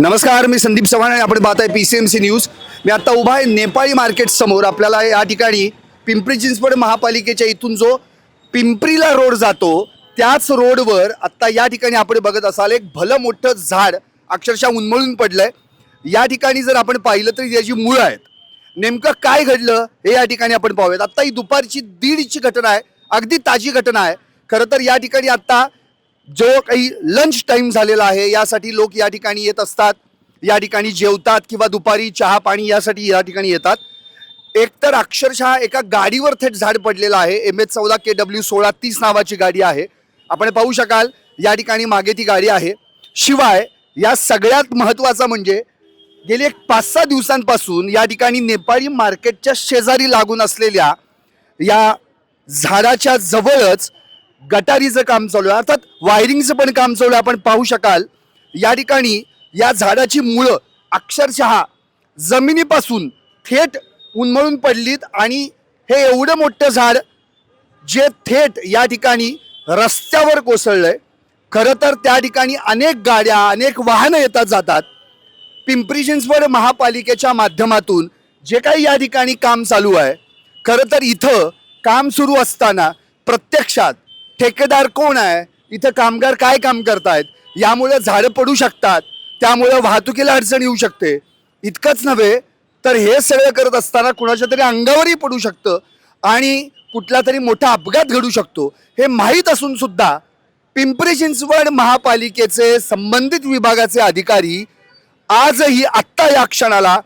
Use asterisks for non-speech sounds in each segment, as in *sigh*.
नमस्कार मी संदीप चव्हाण आणि आपण पाहत आहे P C M C news मी आता उभा आहे नेपाळी मार्केट समोर. आपल्याला या ठिकाणी पिंपरी चिंचवड महापालिकेच्या इथून जो पिंपरीला रोड जातो त्याच रोडवर आत्ता या ठिकाणी आपण बघत असाल एक भलं मोठं झाड अक्षरशः उन्मळून पडलंय. या ठिकाणी जर आपण पाहिलं तर याची मुळं आहेत. नेमकं काय घडलं हे या ठिकाणी आपण पाहूयात. आत्ता ही दुपारची दीडची घटना आहे. अगदी ताजी घटना आहे. खरं तर या ठिकाणी आत्ता जो काही लंच टाईम झालेला आहे यासाठी लोक या ठिकाणी येत असतात. या ठिकाणी जेवतात किंवा दुपारी चहा पाणी यासाठी या ठिकाणी येतात. एकतर अक्षरशः एका गाडीवर थेट झाड पडलेलं आहे. एम एच चौदा के डब्ल्यू सोळा तीस नावाची गाडी आहे. आपण पाहू शकाल या ठिकाणी मागे ती गाडी आहे. शिवाय या सगळ्यात महत्त्वाचं म्हणजे गेली एक पाच सहा दिवसांपासून या ठिकाणी नेपाळी मार्केटच्या शेजारी लागून असलेल्या या झाडाच्या जवळच गटारीचं काम चालू आहे. अर्थात वायरिंगचं पण काम चालू आहे. आपण पाहू शकाल. या ठिकाणी या झाडाची मुळं अक्षरशः जमिनीपासून थेट उन्मळून पडलीत आणि हे एवढं मोठं झाड जे थेट या ठिकाणी रस्त्यावर कोसळलंय. खरं तर त्या ठिकाणी अनेक गाड्या अनेक वाहनं येतात जातात. पिंपरी चिंचवड महापालिकेच्या माध्यमातून जे काही या ठिकाणी काम चालू आहे. खरं तर इथं काम सुरू असताना प्रत्यक्षात ठेकेदार कोण आहे? इथं कामगार काय काम करतायत? यामुळे झाडं पडू शकतात. त्यामुळे वाहतुकीला अडचण येऊ शकते. इतकंच नव्हे तर हे सगळं करत असताना कुणाच्या तरी अंगावरही पडू शकतं आणि कुठला तरी मोठा अपघात घडू शकतो. हे माहीत असून सुद्धा पिंपरी चिंचवड महापालिकेचे संबंधित विभागाचे अधिकारी आजही आत्ता या क्षणाला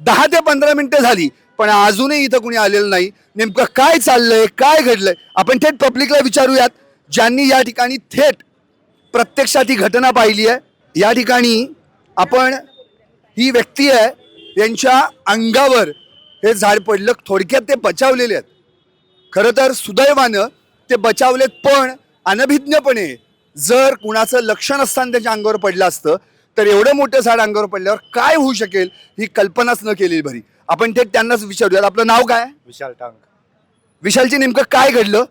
दहा ते पंधरा मिनिटं झाली. पण अजूनही इथं कुणी आलेलं नाही. नेमकं काय चाललंय काय घडलंय? आपण थेट पब्लिकला विचारूयात. ज्यांनी या ठिकाणी थेट प्रत्यक्षात ही घटना पाहिली आहे या ठिकाणी आपण ही व्यक्ती आहे यांच्या अंगावर हे झाड पडलं थोडक्यात ते बचावलेले आहेत. खरं तर सुदैवानं ते बचावलेत पण अनभिज्ञपणे जर कुणाचं लक्ष नसताना त्याच्या अंगावर पडलं असतं तर एवढं मोठं झाड अंगावर पडल्यावर काय होऊ शकेल ही कल्पनाच न केली बरी. आपण थेट त्यांनाच विचारूयात. आपलं नाव काय? विशाल टांग. विशालची नेमकं काय घडलं?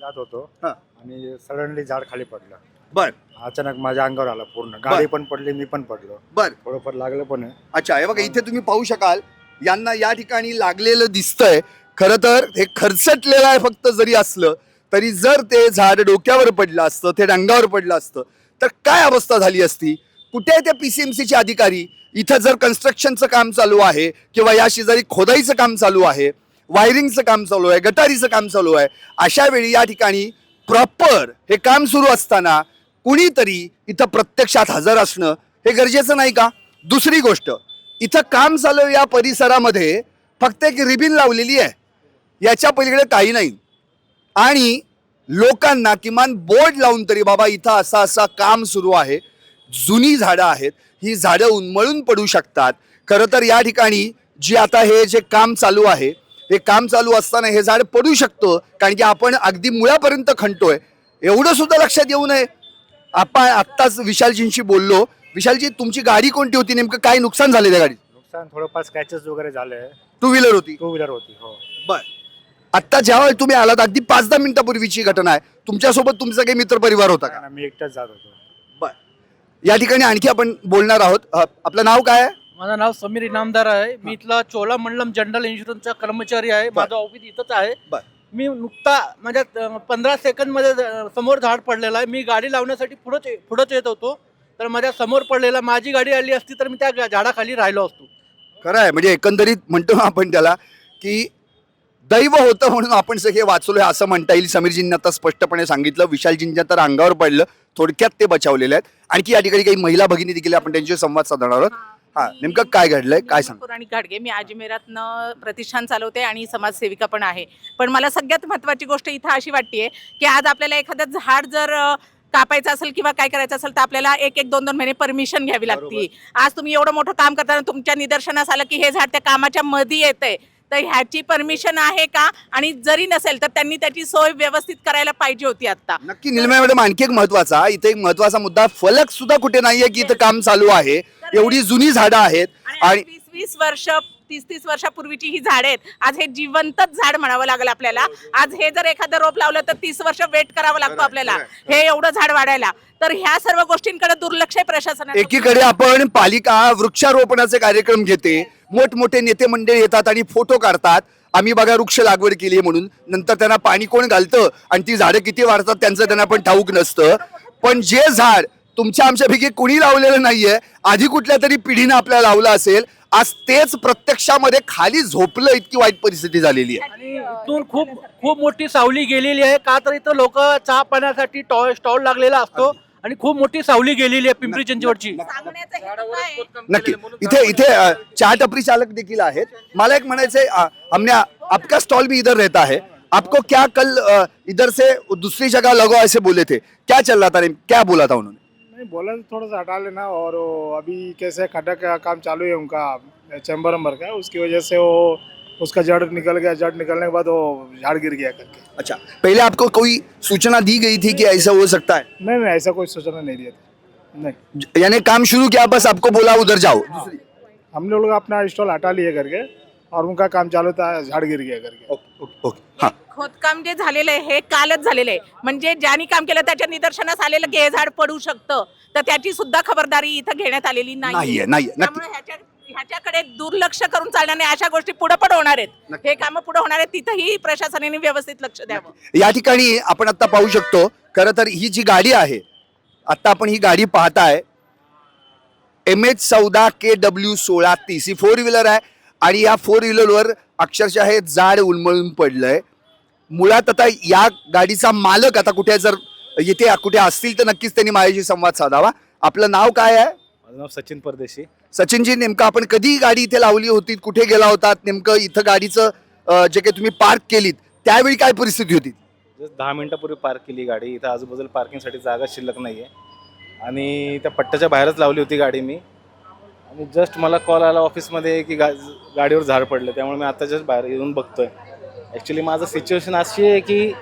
जात होतो. हा. आणि सडनली झाड खाली पडलं. बर. अचानक माझ्या अंगावर आलं पूर्ण. गाडी पण पडली मी पण पडलो. बर. थोडंफार लागलं पण आहे. अच्छा हे बघा इथे तुम्ही पाहू शकाल यांना या ठिकाणी लागलेलं दिसतंय. खरं तर हे खरचटलेलं आहे फक्त जरी असलं तरी जर ते झाड डोक्यावर पडलं असतं ते अंगावर पडलं असतं तर काय अवस्था झाली असती? कुठे आहे त्या पी सी एम सीचे अधिकारी? इथं जर कन्स्ट्रक्शनचं काम चालू आहे किंवा या शेजारी खोदाईचं काम चालू आहे वायरिंगचं काम चालू आहे गटारीचं काम चालू आहे अशा वेळी या ठिकाणी प्रॉपर हे काम सुरू असताना कुणीतरी इथं प्रत्यक्षात हजर असणं हे गरजेचं नाही का? दुसरी गोष्ट इथं काम चालू आहे या परिसरामध्ये फक्त एक रिबिन लावलेली आहे. याच्या पलीकडे काही नाही. आणि लोकांना किमान बोर्ड लावून तरी बाबा इथं असं असं काम सुरू आहे. जुनी झाडं आहेत ही झाडं उन्मळून पडू शकतात. खरं तर या ठिकाणी जी आता हे जे काम चालू आहे हे काम चालू असताना हे झाड पडू शकतं कारण की आपण अगदी मुळापर्यंत खणतोय एवढं सुद्धा लक्षात येऊ नये. आपण आत्ताच विशालजींशी बोललो. विशालजी तुमची गाडी कोणती होती? नेमकं काय नुकसान झाले त्या गाडी नुकसान थोडंफार स्क्रॅचेस वगैरे झाले टू व्हीलर होती. टू व्हीलर होती हो. बर. आत्ता ज्यावेळी तुम्ही आलात अगदी पाच दहा मिनिटापूर्वीची घटना आहे. तुमच्यासोबत तुमचा काही मित्र परिवार होता का? मी एकटाच जात होतो. या ठिकाणी आणखी आपण बोलणार आहोत. अ, आपलं नाव काय आहे? माझं नाव समीर इनामदार आहे. मी इथला चोलामंडलम जनरल इन्शुरन्सचा कर्मचारी आहे. माझं ऑफिस इथंच आहे. बर. मी नुकता माझ्या पंधरा सेकंदमध्ये अं, समोर झाड पडलेलं आहे. मी गाडी लावण्यासाठी पुढंच पुढंच येत होतो. तर माझ्यासमोर पडलेला माझी गाडी आली असती तर मी त्या गा- झाडाखाली राहिलो असतो. खरं आहे. म्हणजे एकंदरीत म्हणतो ना आपण त्याला की दैव होतं म्हणून आपण सगळे वाचलोय असं म्हणता येईल. समीरजींनी आता स्पष्टपणे सांगितलं विशालजींच्या तर अंगावर पडलं थोडक्यात ते बचावलेले आहेत. आणखी या ठिकाणी काही महिला भगिनी देखील आपण त्यांच्याशी संवाद साधणार आहोत. हा नेमकं काय घडलंय? काय सांग? पुराणिक घाडगे मी अजमेरातनं प्रतिष्ठान चालवते आणि समाजसेविका पण आहे. पण मला सगळ्यात महत्त्वाची गोष्ट इथं अशी वाटते की आज आपल्याला एखादं झाड जर अ, कापायचं असेल किंवा काय करायचं असेल तर आपल्याला एक एक दोन दोन महिने परमिशन घ्यावी लागते. आज तुम्ही एवढं मोठं काम करताना तुमच्या निदर्शनास आलं की हे झाड त्या कामाच्या मध्ये येतंय. तर ह्याची परमिशन आहे का? आणि जरी नसेल तर त्यांनी त्याची सोय व्यवस्थित करायला पाहिजे होती आता नक्की निलमय मॅडम आणखी एक महत्त्वाचा इथे एक महत्त्वाचा मुद्दा फलक सुद्धा कुठे नाहीये की इथं काम चालू आहे. एवढी जुनी झाडं आहेत आणि वीस वीस वर्ष तीस तीस वर्षापूर्वीची ही झाड आहेत. आज हे जिवंतच झाड म्हणावं लागेल आपल्याला. आज हे जर एखादं रोप लावलं तर तीस वर्ष वेट करावं लागतो आपल्याला. हे एवढं झाड वाढायला. तर ह्या सर्व गोष्टींकडे दुर्लक्ष आहे प्रशासनाचं. एकीकडे आपण पालिका वृक्षारोपणाचे कार्यक्रम घेते मोठमोठे नेते मंडळी येतात आणि फोटो काढतात. आम्ही बघा वृक्ष लागवड केली आहे म्हणून. नंतर त्यांना पाणी कोण घालतं? आणि ती झाडं किती वाढतात त्यांचं त्यांना पण ठाऊक नसतं. पण जे झाड तुमच्या आमच्यापैकी कुणी लावलेलं नाहीये आधी कुठल्या तरी पिढीनं आपल्याला लावलं असेल आज तेच प्रत्यक्षामध्ये खाली झोपलं इतकी वाईट परिस्थिती झालेली आहे. आणि इथून खूप खूप मोठी सावली गेलेली आहे. का तर इथं लोक चहा पाण्यासाठी स्टॉल लागलेला असतो. आणि खूप मोठी सावली गेलेली आहे पिंपरी चिंचवडची? नक्की. इथे इथे चहा टपरी चालक देखील आहेत. मला एक म्हणायचंय हमने आपका स्टॉल भी इधर रहता है. आपको क्या कल इधर से दूसरी जगह लगो ऐसे बोले थे? क्या चल रहा था क्या बोला था उन्होंने? नहीं बोला तो थोड़ा सा हटा लेना और अभी कैसे खड्डा का काम चालू है उनका चैम्बर नंबर का उसकी वजह से वो उसका जड़ निकल गया जड़ निकलने के बाद वो झाड़ गिर गया करके। अच्छा पहले आपको कोई सूचना दी गई थी कि ऐसा हो सकता है? नहीं नहीं ऐसा कोई सूचना नहीं दिया था। नहीं। यानी काम शुरू किया बस आपको बोला उधर जाओ। हम लोग अपना स्टॉल हटा लिए करके और उनका काम चालू था झाड़ गिर गया करके। ओके हाँ। खोदकाम जे झालेलं आहे हे कालच झालेलं आहे. म्हणजे ज्यांनी काम केलं त्याच्या निदर्शनास आलेलं की हे झाड पडू शकतं. तर त्याची सुद्धा खबरदारी इथं घेण्यात आलेली नाहीये, नाही नाहीये, नक्की. त्यामुळे ह्याच्या ह्याच्याकडे दुर्लक्ष करून चालणार नाही अशा गोष्टी पुढे पण होणार आहेत. हे कामं पुढे होणार आहेत तिथंही प्रशासनाने व्यवस्थित लक्ष द्यावं. या ठिकाणी आपण आता पाहू शकतो खरं तर ही जी गाडी आहे आता आपण ही गाडी पाहताय एम एच चौदा के डब्ल्यू सोळा तीस ही फोर व्हीलर आहे आणि या फोर व्हीलरवर अक्षरशः हे जाड उलमळून पडलंय. मुळात आता या गाडीचा मालक आता कुठे जर येथे कुठे असतील तर नक्कीच त्यांनी माझ्याशी संवाद साधावा. आपलं नाव काय आहे? माझं नाव सचिन परदेशी. सचिनजी नेमकं आपण कधी गाडी इथे लावली होती कुठे गेला होतात नेमकं इथं गाडीचं अं, जे काही तुम्ही पार्क केलीत त्यावेळी काय परिस्थिती होती? जस्ट दहा मिनिटापूर्वी पार्क केली गाडी. इथं आजूबाजूला पार्किंगसाठी जागा शिल्लक नाही आहे आणि त्या पट्ट्याच्या बाहेरच लावली होती गाडी मी. आणि जस्ट मला कॉल आला ऑफिसमध्ये की गा गाडीवर झाड पडलं. त्यामुळे मी आता जस्ट बाहेर येऊन बघतोय. ॲक्च्युली माझं सिच्युएशन अशी आहे की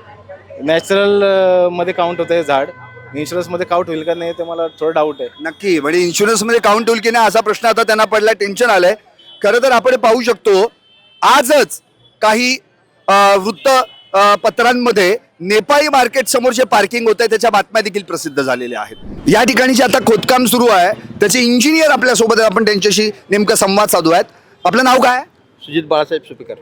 नॅचरलमध्ये काउंट होतं हे झाड. इन्शुरन्समध्ये काउंट होईल का नाही ते मला थोडं डाऊट आहे. नक्की. म्हणजे इन्शुरन्समध्ये काउंट होईल की नाही असा प्रश्न आता त्यांना पडला टेन्शन आलंय. खरं तर आपण पाहू शकतो आजच काही अं, वृत्त अं, पत्रांमध्ये नेपाळी मार्केट समोर जे पार्किंग होत आहे त्याच्या बातम्या देखील प्रसिद्ध झालेल्या आहेत. या ठिकाणी जे आता खोदकाम सुरू आहे त्याचे इंजिनियर आपल्यासोबत आहेत. आपण त्यांच्याशी नेमका संवाद साधू आहेत आपलं नाव काय? सुजित बाळासाहेब सुपेकर.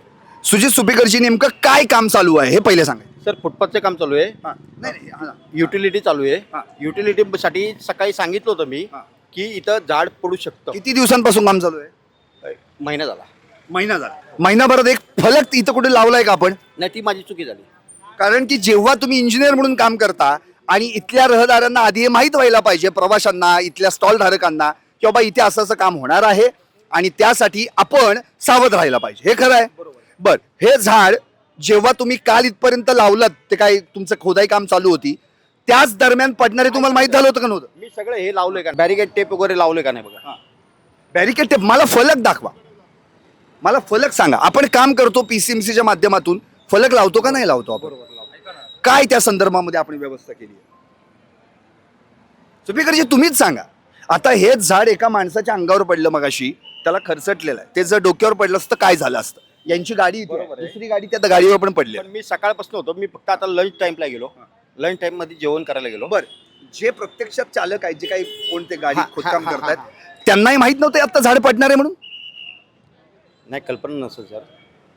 सुजित सुपेकरजी नेमकं काय काम चालू आहे? हे पहिले सांगा. सर फुटपाथचे काम चालू आहे. नाही, हा. युटिलिटी चालू हा. आहे. युटिलिटी साठी सकाळी सांगितलं होतं मी हा. की इथं झाड पडू शकतं. किती दिवसांपासून काम चालू आहे? महिना झाला. महिना झाला. महिनाभरात एक फलक इथं कुठे लावलाय का आपण? नाही ती माझी चुकी झाली. कारण की जेव्हा तुम्ही इंजिनियर म्हणून काम करता आणि इथल्या रहदारांना आधी हे माहीत व्हायला पाहिजे प्रवाशांना इथल्या स्टॉल धारकांना की बाबा इथे असं असं काम होणार आहे आणि त्यासाठी आपण सावध राहायला पाहिजे. हे खरं आहे? बर हे झाड जेव्हा तुम्ही काल इथपर्यंत लावलं ते काय तुमचं खोदाई काम चालू होती त्याच दरम्यान पडणारे तुम्हाला माहीत झालं होतं का नव्हतं? मी सगळं हे लावलंय का बॅरिकेड टेप वगैरे लावले का नाही बघा? बॅरिकेड टेप मला फलक दाखवा. मला फलक सांगा. आपण काम करतो पीसीएमसीच्या माध्यमातून फलक लावतो का नाही लावतो आपण? काय त्या संदर्भामध्ये आपण व्यवस्था केली सुपीकरजी तुम्हीच सांगा. आता हेच झाड एका माणसाच्या अंगावर पडलं मगाशी त्याला खरचटलेलं आहे. ते जर डोक्यावर पडलं असतं काय झालं असतं? यांची गाडी इथे आहे. बरोबर आहे. दुसरी गाडी त्या गाडीवर पण पडली पण मी सकाळपासून होतो. मी फक्त आता लंच टाइमला गेलो. लंच टाइममध्ये जेवण करायला गेलो. बर. जे प्रत्यक्षात चालक आहेत जे काही कोणते गाडी हा, हा, खोदकाम हा, हा, करतायत त्यांनाही माहीत नव्हतं आता झाड पडणार आहे म्हणून? नाही कल्पना नसेल सर.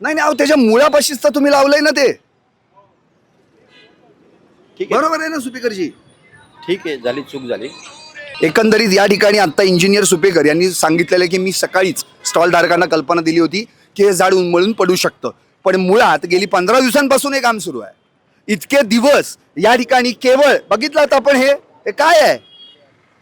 नाही नाही अहो त्याच्या मुळापाशीच तर तुम्ही लावलंय ना ते. ठीक आहे. बरोबर आहे ना सुपीकरजी? ठीक आहे झाली चूक झाली. एकंदरीत या ठिकाणी आता इंजिनियर सुपेकर यांनी सांगितलेलं की मी सकाळीच स्टॉल धारकांना कल्पना दिली होती. की हे झाड उन्मळून पडू शकतं. पण मुळात गेली पंधरा दिवसांपासून हे काम सुरू आहे. इतके दिवस या ठिकाणी केवळ बघितलं आता आपण हे काय आहे?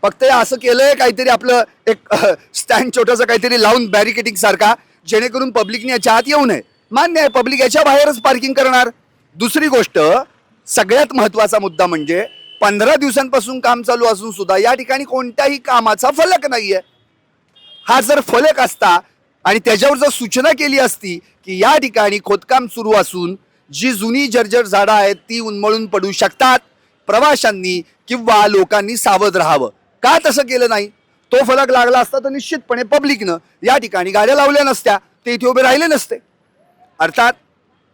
फक्त असं केलंय काहीतरी आपलं एक *laughs* स्टँड छोटंसं काहीतरी लावून बॅरिकेटिंग सारखा जेणेकरून पब्लिकने याच्या आत येऊ नये. मान्य आहे पब्लिक याच्या बाहेरच पार्किंग करणार. दुसरी गोष्ट सगळ्यात महत्त्वाचा मुद्दा म्हणजे पंधरा दिवसांपासून काम चालू असून सुद्धा या ठिकाणी कोणत्याही कामाचा फलक नाहीये. हा जर फलक असता आणि त्याच्यावर जर सूचना केली असती की या ठिकाणी खोदकाम सुरू असून जी जुनी जर्जर झाडं आहेत ती उन्मळून पडू शकतात प्रवाशांनी किंवा लोकांनी सावध राहावं. का तसं केलं नाही? तो फलक लागला असता तर निश्चितपणे पब्लिकनं या ठिकाणी गाड्या लावल्या नसत्या ते इथे उभे राहिले नसते. अर्थात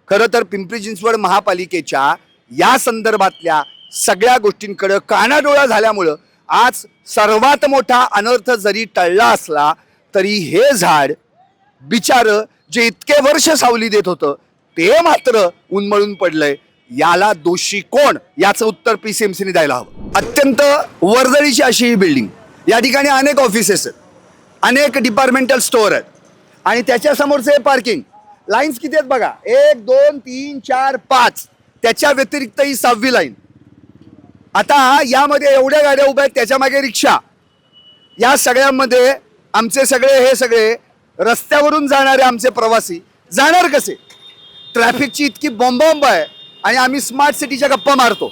खरं तर पिंपरी चिंचवड महापालिकेच्या या संदर्भातल्या सगळ्या गोष्टींकडं कानाडोळा झाल्यामुळं आज सर्वात मोठा अनर्थ जरी टळला असला तरी हे झाड बिचार जे इतके वर्ष सावली देत होतं ते मात्र उन्मळून पडलंय. याला दोषी कोण? याचं उत्तर पीसीएमसीने द्यायला हवं. अत्यंत वर्दळीची अशी ही बिल्डिंग या ठिकाणी अनेक ऑफिसेस आहेत. अनेक डिपार्टमेंटल स्टोअर आहेत. आणि त्याच्यासमोरचे पार्किंग लाईन्स किती आहेत बघा? एक दोन तीन चार पाच. त्याच्या व्यतिरिक्त ही सहावी लाईन आता यामध्ये एवढ्या गाड्या उभ्या आहेत त्याच्यामागे रिक्षा. या सगळ्यांमध्ये आमचे सगळे हे सगळे रस्त्यावरून जाणारे आमचे प्रवासी. जाणार कसे? ट्रॅफिकची इतकी बॉम्बॉम्ब आहे आणि आम्ही स्मार्ट सिटीच्या गप्पा मारतो.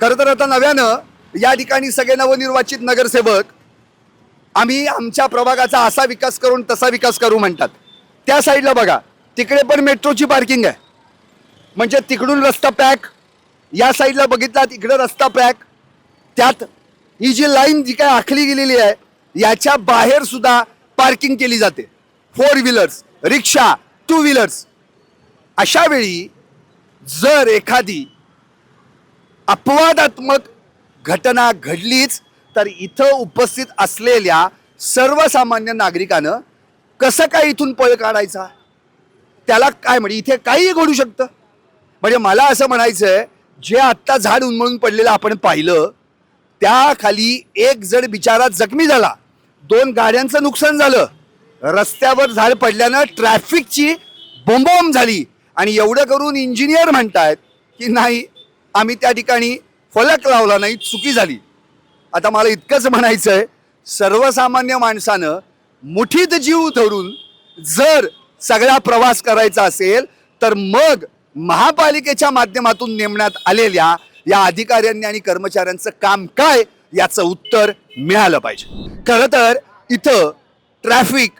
खरं तर आता नव्यानं या ठिकाणी सगळे नवनिर्वाचित नगरसेवक आम्ही आमच्या प्रभागाचा असा विकास करून तसा विकास करू म्हणतात. त्या साईडला बघा तिकडे पण मेट्रोची पार्किंग आहे. म्हणजे तिकडून रस्ता पॅक या साईडला बघितला तिकडे रस्ता पॅक. त्यात ही जी लाईन जी काय आखली गेलेली आहे याच्या बाहेर सुद्धा पार्किंग केली जाते. Four wheelers rickshaw two wheelers. अशा वेळी जर एखादी अपवादात्मक घटना घडलीच तर इथं उपस्थित असलेल्या सर्वसामान्य नागरिकानं कसं काय इथून पळ काढायचा? त्याला काय म्हणजे इथे काहीही घडू शकतं. म्हणजे मला असं म्हणायचं आहे जे आत्ता झाड उन्मळून पडलेलं आपण पाहिलं त्याखाली एक जण बिचारा जखमी झाला. दोन गाड्यांचं नुकसान झालं. रस्त्यावर झाड पडल्यानं ट्रॅफिकची बोंबोंब झाली. आणि एवढं करून इंजिनियर म्हणतायत की नाही आम्ही त्या ठिकाणी फलक लावला नाही चुकी झाली. आता मला इतकंच म्हणायचं आहे सर्वसामान्य माणसानं मुठीत जीव धरून जर सगळा प्रवास करायचा असेल तर मग महापालिकेच्या माध्यमातून नेमण्यात आलेल्या या अधिकाऱ्यांनी आणि कर्मचाऱ्यांचं काम काय याचं उत्तर मिळालं पाहिजे. खरं तर इथं ट्रॅफिक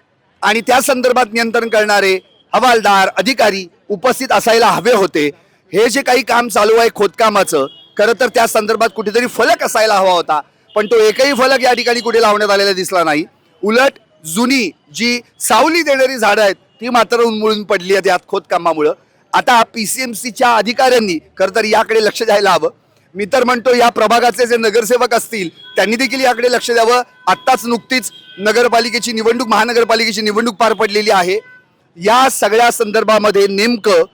आणि त्या संदर्भात नियंत्रण करणारे हवालदार अधिकारी उपस्थित असायला हवे होते. हे जे काही काम चालू आहे खोदकामाचं खरं तर त्या संदर्भात कुठेतरी फलक असायला हवा होता. पण तो एकही फलक या ठिकाणी कुठे लावण्यात आलेला दिसला नाही. उलट जुनी जी सावली देणारी झाडं आहेत ती मात्र उन्मळून पडली आहेत यात खोदकामामुळं. आता पी सी एम सीच्या अधिकाऱ्यांनी खरं तर याकडे लक्ष द्यायला हवं. मी तर म्हणतो या प्रभागाचे जे नगरसेवक असतील त्यांनी देखील याकडे लक्ष द्यावं. आत्ताच नुकतीच नगरपालिकेची निवडणूक महानगरपालिकेची निवडणूक पार पडलेली आहे. या सगळ्या संदर्भामध्ये नेमकं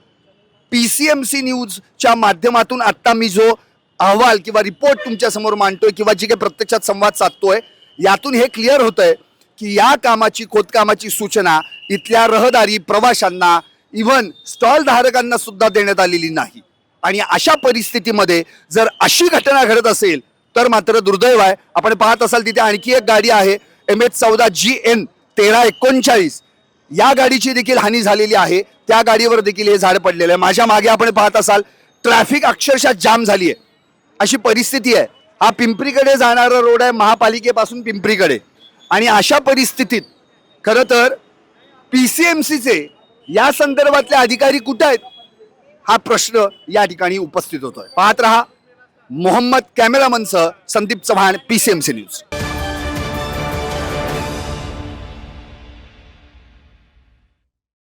पी सी एम सी न्यूजच्या माध्यमातून आत्ता मी जो अहवाल किंवा रिपोर्ट तुमच्यासमोर मांडतोय किंवा जी काही प्रत्यक्षात संवाद साधतोय यातून हे क्लिअर होत आहे की या कामाची खोदकामाची सूचना इथल्या रहदारी प्रवाशांना इव्हन स्टॉल धारकांना सुद्धा देण्यात आलेली नाही. आणि अशा परिस्थितीमध्ये जर अशी घटना घडत असेल तर मात्र दुर्दैव आहे. आपण पाहत असाल तिथे आणखी एक गाडी आहे एम एच चौदा जी एन तेरा एकोणचाळीस. या गाडीची देखील हानी झालेली आहे. त्या गाडीवर देखील हे झाड पडलेलं आहे. माझ्या मागे आपण पाहत असाल ट्रॅफिक अक्षरशः जाम झाली आहे अशी परिस्थिती आहे. हा पिंपरीकडे जाणारा रोड आहे महापालिकेपासून पिंपरीकडे. आणि अशा परिस्थितीत खरं तर पी सी एम सीचे या संदर्भातले अधिकारी कुठं आहेत? हा प्रश्न या ठिकाणी उपस्थित होतोय. पाहत रहा Mohammed कॅमेरामनसह Sandeep Chavan P C M C news